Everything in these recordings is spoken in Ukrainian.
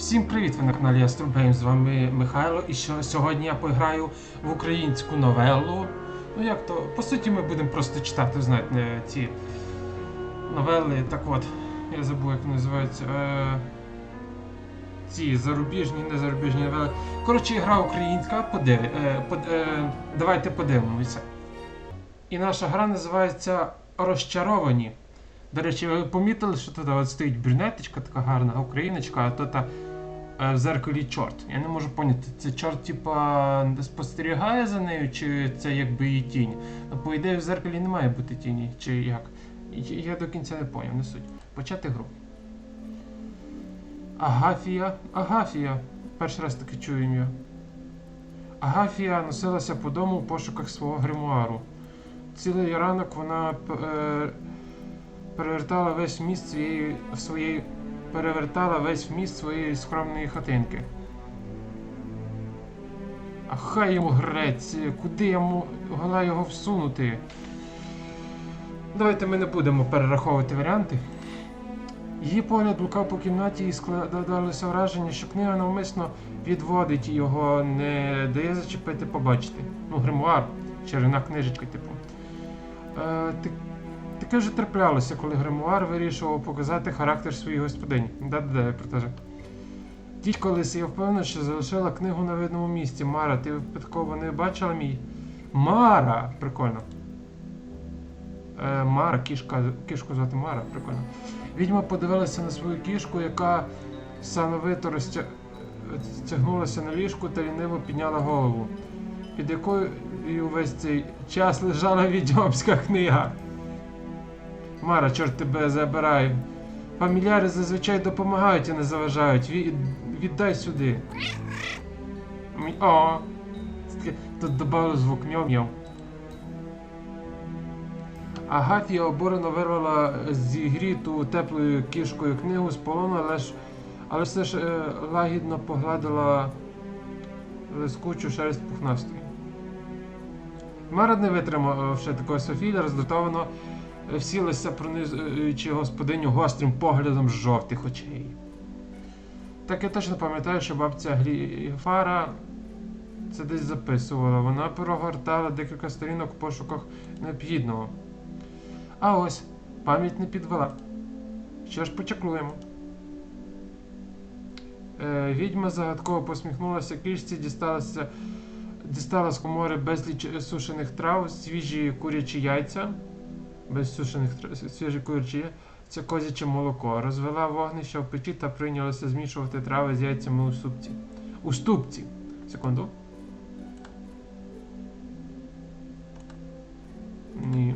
Всім привіт! Ви на каналі Астробейм, з вами Михайло. І що сьогодні я пограю в українську новелу. Ну як то, по суті, ми будемо просто читати, знаєте, не ці новели. Так от, я забув, як називаються. Е... Ці зарубіжні, не зарубіжні новели. Коротше, гра українська, подив... е, под... е, давайте подивимося. І наша гра називається Розчаровані. До речі, ви помітили, що тут от стоїть брюнеточка така гарна, україночка, а тут е, в зеркалі чорт. Я не можу поняти, це чорт, типа, спостерігає за нею, чи це якби її тінь. Ну, по ідеї, в зеркалі не має бути тіні, чи як. Я до кінця не поняв, не суть. Почати гру. Агафія. Агафія. Перший раз таки чую ім'я. Агафія носилася по дому у пошуках свого гримуару. Цілий ранок вона е, перевертала весь вміст своєї, своєї, перевертала весь вміст своєї скромної хатинки. А хай йому грець, куди я могла його всунути? Давайте ми не будемо перераховувати варіанти. Її погляд блукав по кімнаті і складалося враження, що книга навмисно відводить його, не дає зачепити побачити. Ну, гримуар, червона книжечка, типу. Е, ти- Таке вже траплялося, коли гримуар вирішував показати характер своїй господині. Да-да-да, я продовжу. Тіть колись я впевнена, що залишила книгу на видному місці. Мара, ти випадково не бачила мій? Мара! Прикольно. Е, Мара, кішка, кішку звати Мара, прикольно. Відьма подивилася на свою кішку, яка сановито розтягнулася на ліжку та ліниво підняла голову, під якою увесь цей час лежала відьомська книга. Мара, чорт тебе забирай. Фамільяри зазвичай допомагають і не заважають. Ві- Віддай сюди. О! Тут додали звук мяу-мяу. Агафія обурено вирвала зігріту теплою кішкою книгу з полону, але ж але все ж е, лагідно погладила лискучу шерсть пухнастої. Мара не витримавши такого Софія, роздратовано е, всілася, пронизуючи господиню гострим поглядом з жовтих очей. Так я точно пам'ятаю, що бабця Гліфара це десь записувала. Вона прогортала декілька сторінок у пошуках необхідного. А ось, пам'ять не підвела. Що ж почаклуємо. Е, відьма загадково посміхнулася кішці, дісталася, дістала з комори безліч сушених трав, свіжі курячі яйця. Без сушених свіжі курячі яйця. Це козяче молоко. Розвела вогнище в печі та прийнялася змішувати трави з яйцями у супці. У ступці. Секунду. Ні.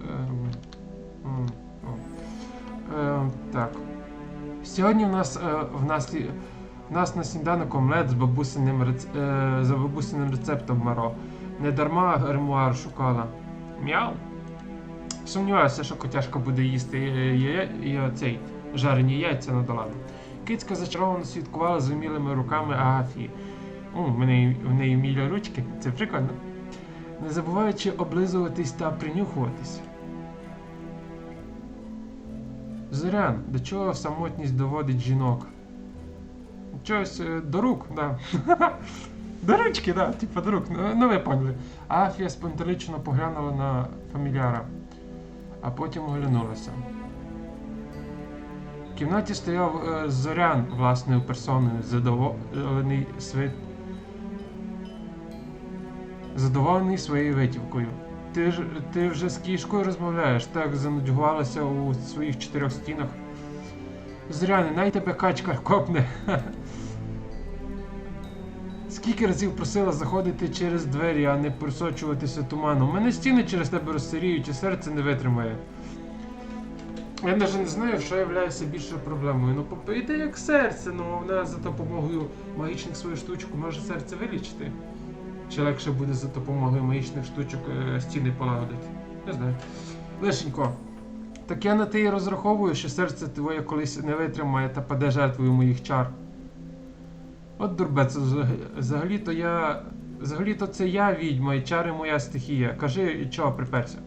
Ем, м, о. Ем, так. Сьогодні в нас, е, в нас, в нас на сніданок омлет з бабусиним, рец, е, за бабусиним рецептом Маро. Не дарма гримуар шукала. Мяу. Сумніваюся, що котяшка буде їсти е, і цей жарені яйця на доладу. Кицька зачаровано слідкувала за вмілими руками Агафії. О, в неї, в неї вмілі ручки, це прикольно. Не забуваючи облизуватись та принюхуватись. Зорян, до чого самотність доводить жінок? Чогось е, до рук, да. до ручки, да, типа до рук. Ну, ну ви поняли. Афія спантеличено поглянула на фамільяра, а потім оглянулася. В кімнаті стояв е, зорян власною персоною, задоволений свит... задоволений своєю витівкою. Ти ж ти вже з кішкою розмовляєш, так занудьгувалася у своїх чотирьох стінах. Зоряне, най тебе качка копне. Скільки разів просила заходити через двері, а не просочуватися туманом. У мене стіни через тебе розсиріють, і серце не витримає. Я навіть не знаю, що є більшою проблемою. Ну, попийте як серце, ну вона за допомогою магічних своїх штучок може серце вилічити. Чи легше буде за допомогою магічних штучок е, стіни полагодити? Не знаю. Лишенько. Так я на те і розраховую, що серце твоє колись не витримає та паде жертвою моїх чар. От дурбець, взагалі-то я. Взагалі-то це я відьма і чари моя стихія. Кажи, чого приперся?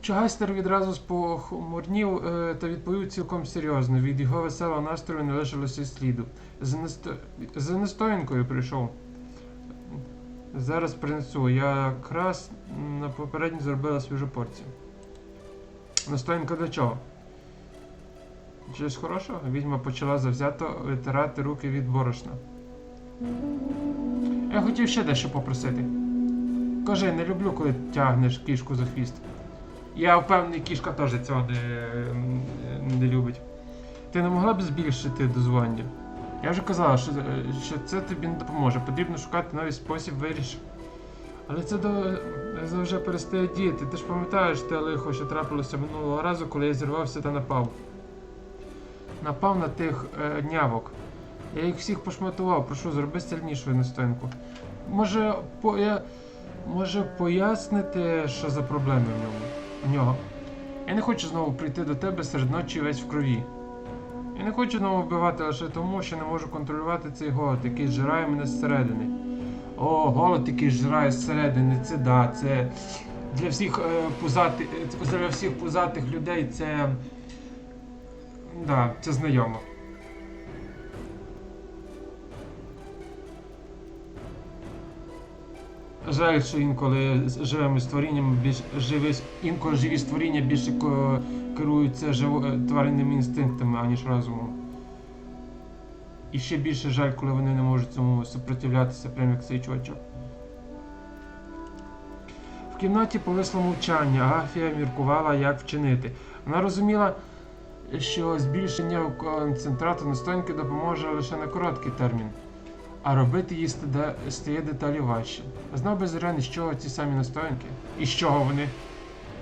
Чагайстер відразу спохмурнів е, та відповів цілком серйозно. Від його веселого настрою не лишилося сліду. За, насто... За настоянкою прийшов. Зараз принесу. Я якраз на попередній зробила свіжу порцію. Настоянка для чого? Щось хорошого? Відьма почала завзято витирати руки від борошна. Я хотів ще дещо попросити. Кажи, не люблю, коли тягнеш кішку за хвіст. Я впевнений, кішка теж цього не, не любить. Ти не могла б збільшити дозвання? Я вже казала, що, що це тобі не допоможе. Потрібно шукати новий спосіб вирішення. Але це до вже перестає діяти. Ти ж пам'ятаєш те лихо, що трапилося минулого разу, коли я зірвався та напав. Напав на тих е, нявок. Я їх всіх пошматував, прошу, зроби сильнішою настоянку. Може, по, я, може пояснити, що за проблеми в ньому? В нього. Я не хочу знову прийти до тебе серед ночі весь в крові. Я не хочу знову вбивати лише тому, що не можу контролювати цей голод, який зжирає мене зсередини. О, голод, який зжирає зсередини, це да, це для всіх е, пузати, е, для всіх пузатих людей це. Да, це знайомо. Жаль, що інколи живими створіннями більш живі, інколи живі створіння більше керуються живо, е, тваринними інстинктами, аніж розумом. І ще більше жаль, коли вони не можуть цьому супротивлятися, прямо як цей чувачок. В кімнаті повисло мовчання, Агафія міркувала, як вчинити. Вона розуміла, що збільшення концентрату настоянки допоможе лише на короткий термін, а робити її стає, деталі важче. Знав би Зорян, із чого ці самі настоянки? І з чого вони?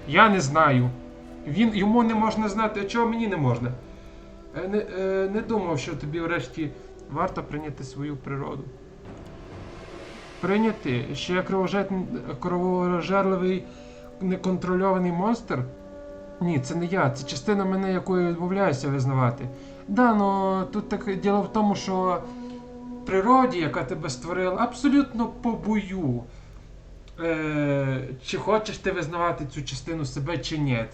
Я не знаю. Він, йому не можна знати, а чого мені не можна. Е, Не, е, не думав, що тобі врешті варто прийняти свою природу. Прийняти, що я кровожерливий неконтрольований монстр? Ні, це не я, це частина мене, яку я відмовляюся визнавати. Да, ну тут таке діло в тому, що природі, яка тебе створила, абсолютно по бою. Е, чи хочеш ти визнавати цю частину себе, чи ні.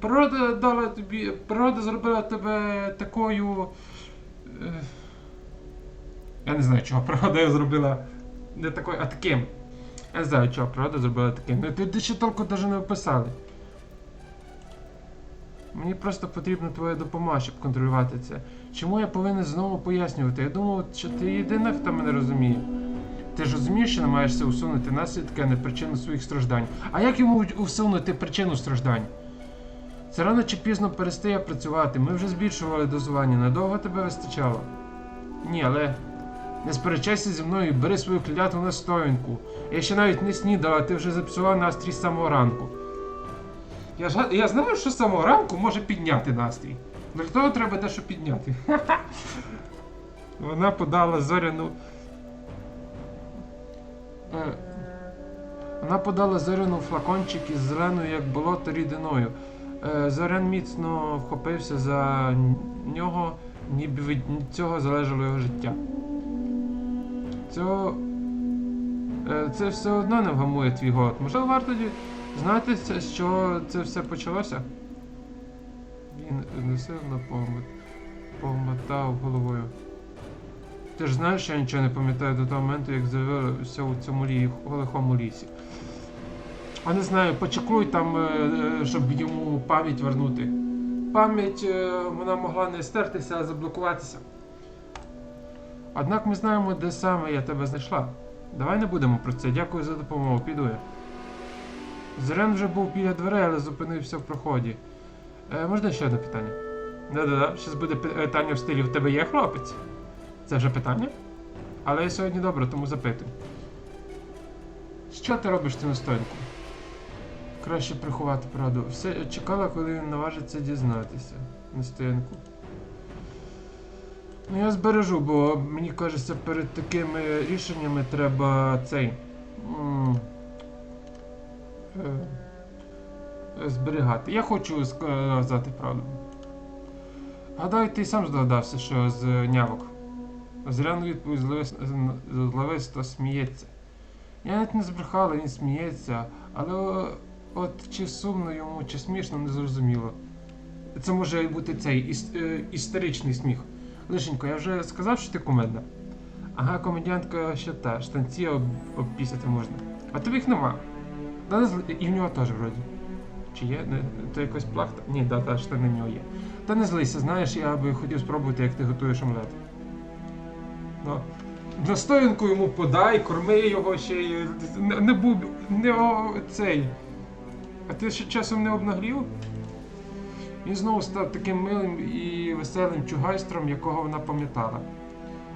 Природа дала тобі. Природа зробила тебе такою. Е, я не знаю, чого природа його зробила не такою, а таким. Я не знаю, чого природа зробила таким. Ну, ти ще толку навіть не описали. Мені просто потрібна твоя допомога, щоб контролювати це. Чому я повинен знову пояснювати? Я думав, що ти єдина, хто мене розуміє. Ти ж розумієш, що намагаєшся усунути наслідки, а не причину своїх страждань. А як йому усунути причину страждань? Це рано чи пізно перестає працювати. Ми вже збільшували дозування. Надовго тебе вистачало? Ні, але не сперечайся зі мною, бери свою клятву на стоянку. Я ще навіть не снідала, а ти вже запсував настрій з самого ранку. Я, ж, я знаю, що з самого ранку може підняти настрій. Для того треба дещо підняти. Вона подала зоряну. Е, Вона подала зоряну флакончик із зеленою, як болото рідиною. Е, Зорян міцно вхопився за нього, ніби від цього залежало його життя. Цього... е, Це все одно не вгамує твій голод. Можливо, варто це- з чого це все почалося? Він несильно помот... помотав головою. Ти ж знаєш, що я нічого не пам'ятаю до того моменту, як з'явився у цьому лі... лихому лісі. А не знаю, почекуй там, е, е, щоб йому пам'ять вернути. Пам'ять е, вона могла не стертися, а заблокуватися. Однак ми знаємо, де саме я тебе знайшла. Давай не будемо про це. Дякую за допомогу, піду я. Зрен вже був біля дверей, але зупинився в проході. Е, можна ще одне питання? Да-да-да, щось буде питання в стилі в тебе є хлопець? Це вже питання? Але я сьогодні добре, тому запитую. Що ти робиш цю настоянку? Краще приховати правду. Все чекала, коли він наважиться дізнатися. Настоянку. Ну я збережу, бо мені кажеться, перед такими рішеннями треба цей. Зберігати. Я хочу сказати правду. Гадаю, ти сам здогадався, що з нявок. Зряно відповідь зловис- зловисто сміється. Я навіть не збрехала, він сміється, але от чи сумно йому, чи смішно, не зрозуміло. Це може бути цей е, історичний сміх. Лишенько, я вже сказав, що ти комедна. Ага, комедіантка ще та, штанці об, обпісяти можна. А тобі їх нема. І в нього теж вроді. Чи є? То якась плахта? Ні, да, та штани в нього є. Та не злися, знаєш, я би хотів спробувати, як ти готуєш омлет. Ну, настоянку йому подай, корми його ще не, не був не о, цей. А ти ще часом не обнагрів? Він знову став таким милим і веселим чугайстром, якого вона пам'ятала.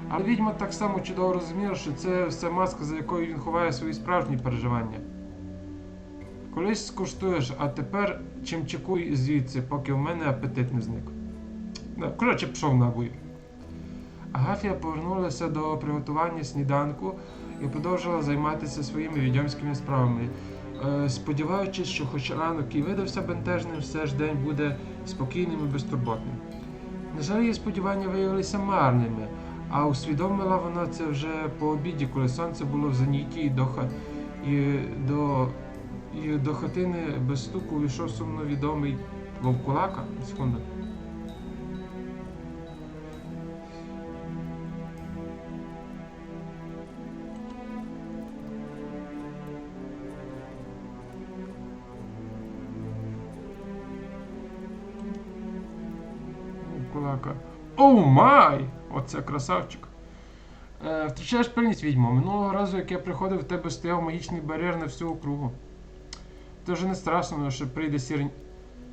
Але відьма так само чудово розуміла, що це все маска, за якою він ховає свої справжні переживання. Колись скуштуєш, а тепер чим чекуй звідси, поки в мене апетит не зник. Коротше, пішов набою. Агафія повернулася до приготування сніданку і продовжила займатися своїми відьомськими справами, е, сподіваючись, що хоч ранок і видався бентежним, все ж день буде спокійним і безтурботним. На жаль, її сподівання виявилися марними, а усвідомила вона це вже по обіді, коли сонце було в зеніті і до, і до... і до хатини без стуку увійшов сумно відомий вовкулака. Секунду. Кулака. Оу май! Оце красавчик. Е, втрачаєш пильність відьмо. Минулого разу, як я приходив, в тебе стояв магічний бар'єр на всю округу. То вже не страшно, що прийде сірень.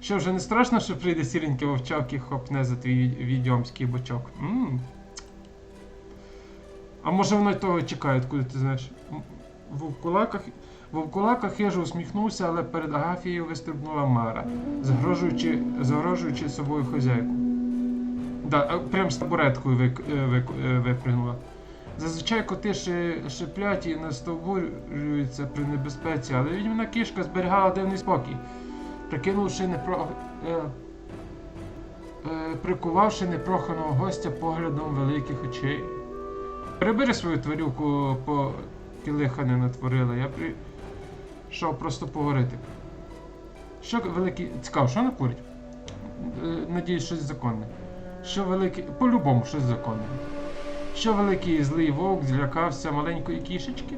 Що вже не страшно, що прийде сіренький вовчак і хопне за твій відьомський бочок. м А може воно того чекає, куди ти знаєш? М, Вовкулака, хижо усміхнувся, але перед Агафією вистрибнула Мара, загрожуючи, загрожуючи собою хазяйку. Да, прям з табуреткою е, е, випригнула. Зазвичай коти ши, шиплять і настовбурюються при небезпеці, але відьмина кішка зберігала дивний спокій, прикинувши непро... Е, е, прикувавши непроханого гостя поглядом великих очей. Перебери свою тварюку, по кілиха не натворила, я прийшов просто поговорити. Що великий. Цікаво, що вона курить? Е, Надіюсь, щось законне. Що великий. По-любому щось законне. Що великий злий вовк злякався маленької кішечки?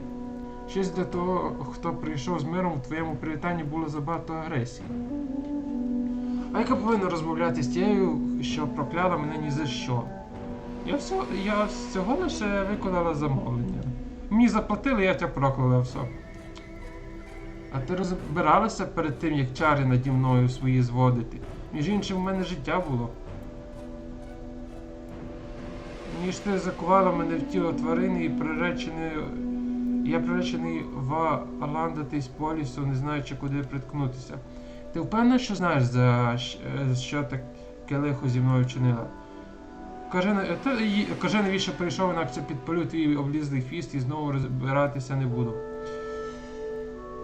Щось для того, хто прийшов з миром в твоєму привітанні було забагато агресії. А яка повинна розмовляти з тією, що прокляла мене ні за що? Я все, я всього лише виконала замовлення. Мені заплатили, я тебе прокляла все. А ти розбиралася перед тим, як чари наді мною свої зводити? Між іншим, в мене життя було. Ніж ти закувала мене в тіло тварини і приречений. Я приречений валандатись по лісу, не знаючи, куди приткнутися. Ти впевнена, що знаєш, за е, що таке лихо зі мною ї- кажи, навіщо прийшов, інакше підпалю твій облізлий хвіст і знову розбиратися не буду.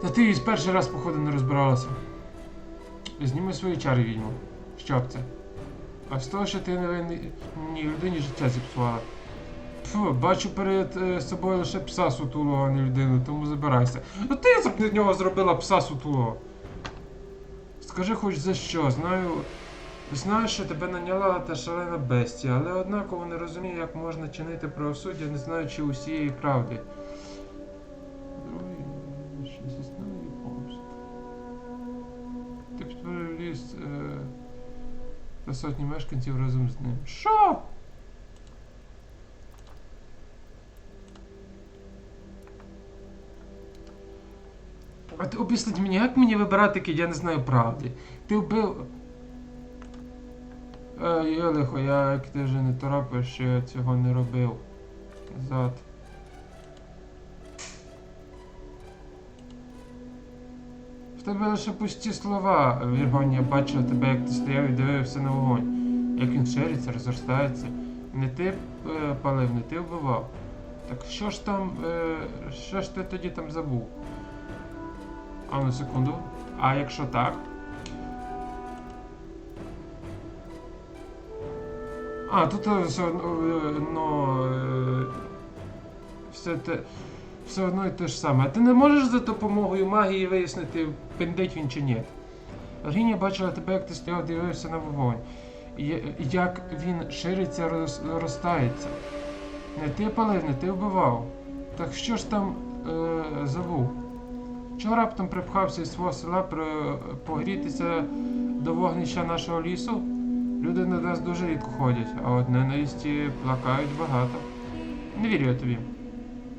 Та ти з перший раз, походу, не розбиралася. Зніми свої чари, відьмо. Що б це? А з того, що ти невинній людині життя зіпсувала. Фу, бачу перед е, собою лише пса сутулого, а не людину, тому забирайся. Ну ти з нього зробила пса сутулого. Скажи хоч за що, знаю. Знаю, що тебе наняла та шалена бестія, але однаково не розумію, як можна чинити правосуддя, не знаючи усієї правди. Сотні мешканців разом з ним. Що? А ти об'ясніть мені, як мені вибирати, кid я не знаю правди? Ти вбив. Е, є я як ти вже не торопиш, я цього не робив. Назад. Тебе лише пусті слова, Віргон, я бачив тебе, як ти стояв і дивився на вогонь. Як він шириться, розростається. Не ти е, палив, не ти вбивав. Так що ж там, е, що ж ти тоді там забув? А ну секунду. А якщо так? А, тут е, все одно. е, все те. все одно і те ж саме. А ти не можеш за допомогою магії вияснити, пендить він чи ні. Гріня бачила тебе, як ти стояв, дивився на вогонь. Як він шириться, роз- розтається. Не ти палив, не ти вбивав. Так що ж там е, забув? Чого раптом припхався із свого села погрітися до вогнища нашого лісу? Люди на нас дуже рідко ходять, а от ненависті плакають багато. Не вірю я тобі.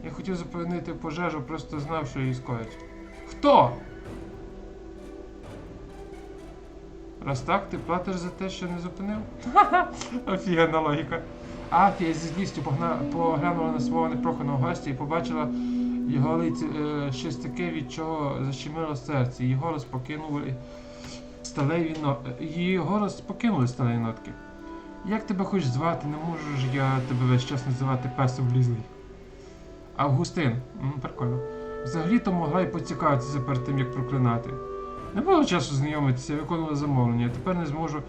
Я хотів зупинити пожежу, просто знав, що її скоять. Хто? Раз так, ти платиш за те, що не зупинив? Офігенна логіка. Афія зі злістю поглянула на свого непроханого гостя і побачила його лиці е, щось таке, від чого защемило серце. Її голос покинув сталеві но... Її голос покинули сталеві нотки. Як тебе хоч звати, не можу ж я тебе весь час називати песом влізлий. Августин. М, прикольно. Взагалі-то могла й поцікавитися перед тим, як проклинати. Не було часу знайомитися, я виконувала замовлення. Тепер не зможу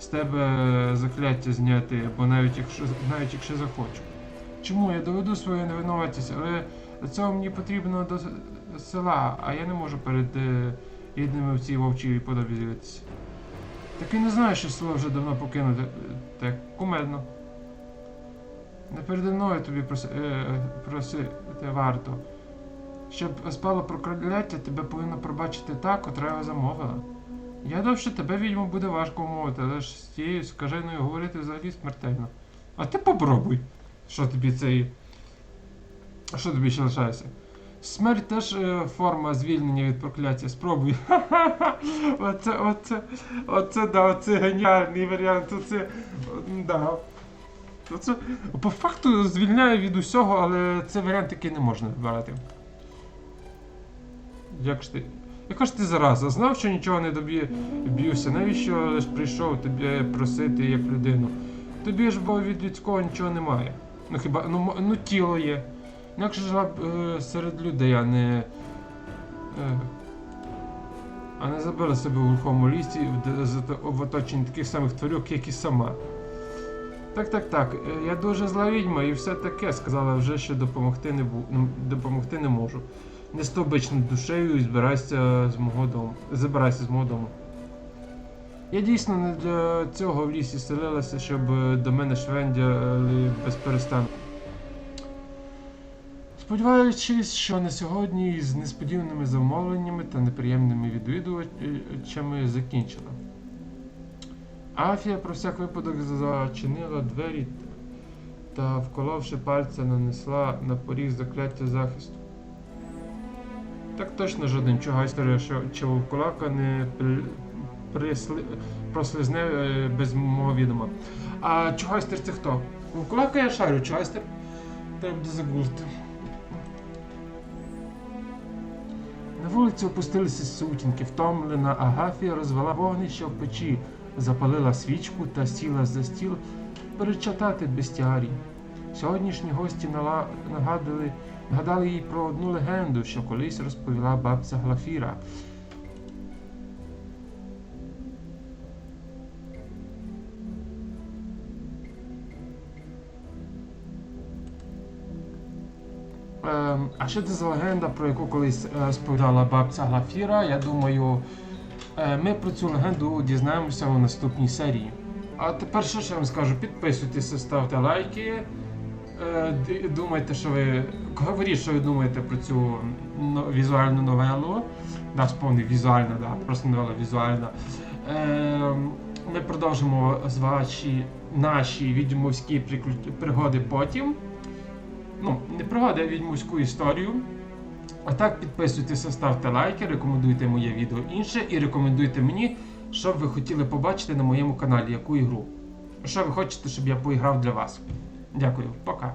з тебе закляття зняти, бо навіть якщо навіть якщо захочу. Чому я доведу свою невинуватість, але для цього мені потрібно до села, а я не можу перед е, рідними в цій вовчій подобі з'явитися. Так і не знаю, що село вже давно покинуте. Так, кумедно. Не переді мною тобі проси, е, просити варто. Щоб спало прокляття, тебе повинна пробачити та, котра його замовила. Я довше тебе, відьмо, буде важко умовити, але ж з тією скаженою говорити взагалі смертельно. А ти попробуй. Що тобі цей. Що тобі ще лишається? Смерть теж е, форма звільнення від прокляття. Спробуй. Оце, оце, оце, да, оце геніальний варіант. Оце. Да. Оце, по факту звільняє від усього, але це варіант, який не можна вибирати. Як ж ти. Яка ж ти зараза? Знав, що нічого не доб'юся. Навіщо лиш прийшов тебе просити як людину? Тобі ж бо від людського нічого немає. Ну хіба ну, ну тіло є. Інакше б е, серед людей, а не. Е, а не забила себе у глухому лісі в, оточенні таких самих тварюк, як і сама. Так, так, так. е, Я дуже зла відьма і все таке сказала вже, що допомогти не, бу... допомогти не можу. Не душею і збирайся з мого дому. Забирайся з мого дому. Я дійсно не для цього в лісі селилася, щоб до мене швендяли без перестанку. Сподіваючись, що на сьогодні з несподіваними замовленнями та неприємними відвідувачами закінчила. Афія про всяк випадок зачинила двері та, вколовши пальця, нанесла на поріг закляття захисту. Так точно жоден чугайстер що чи вовкулака не при, присли, прослизне е, без мого відома. А чугайстер це хто? Вовкулака я шарю, чугайстер. Треба буде. На вулиці опустилися сутінки, втомлена Агафія розвела вогнище в печі, запалила свічку та сіла за стіл перечатати бестіарій. Сьогоднішні гості нагадали, нагадали їй про одну легенду, що колись розповіла бабця Глафіра. Ем, а що це за легенда, про яку колись е, сповідала бабця Глафіра? Я думаю, е, ми про цю легенду дізнаємося у наступній серії. А тепер що ж вам скажу? Підписуйтеся, ставте лайки. Е, думайте, що ви. Говоріть, що ви думаєте про цю візуальну новелу. Да, сповнив візуальна, да, просто новела візуальна. Е, ми продовжимо з ваші наші відьмовські пригоди потім. Ну, не пригоди, а відьмовську історію. А так підписуйтеся, ставте лайки, рекомендуйте моє відео інше і рекомендуйте мені, що ви хотіли побачити на моєму каналі, яку ігру. Що ви хочете, щоб я поіграв для вас. Дякую, пока.